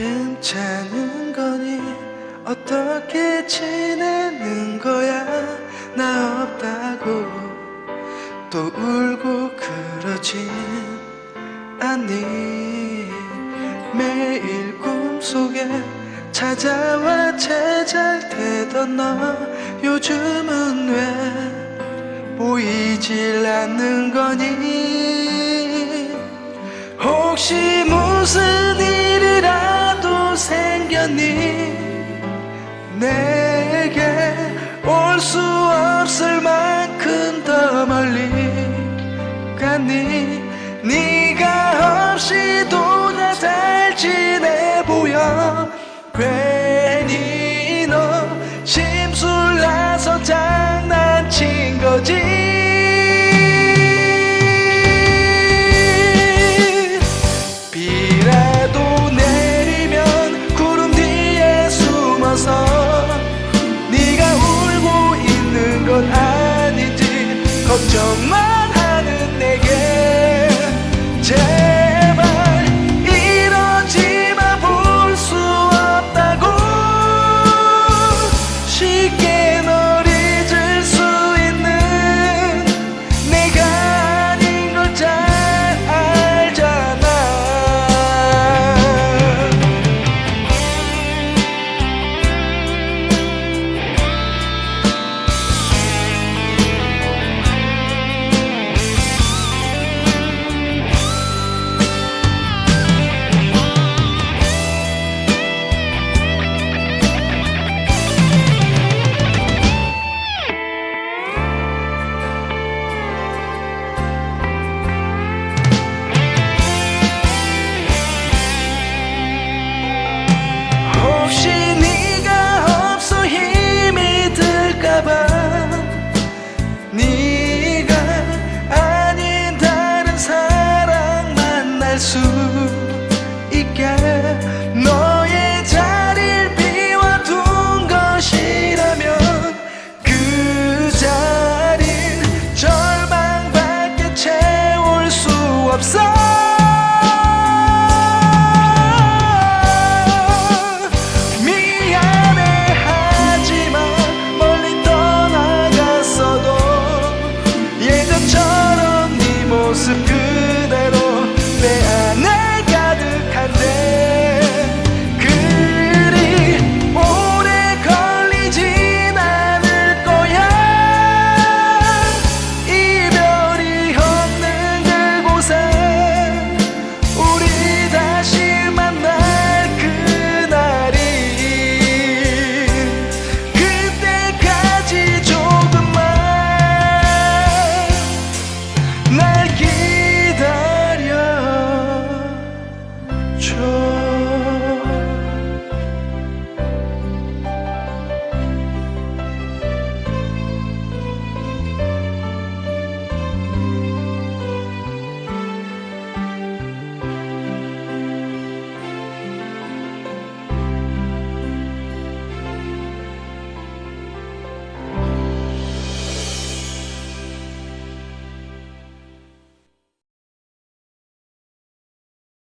괜찮은 거니? 어떻게 지내는 거야? 나 없다고. 또 울고 그러진 않니? 매일 꿈속에 찾아와 제잘되던 너. 요즘은 왜 보이질 않는 거니? 혹시 무슨 일이라도 생겼니? 내게 올 수 없을 만큼 더 멀리 갔니? 네가 없이도 나잘 지내 보여 chose.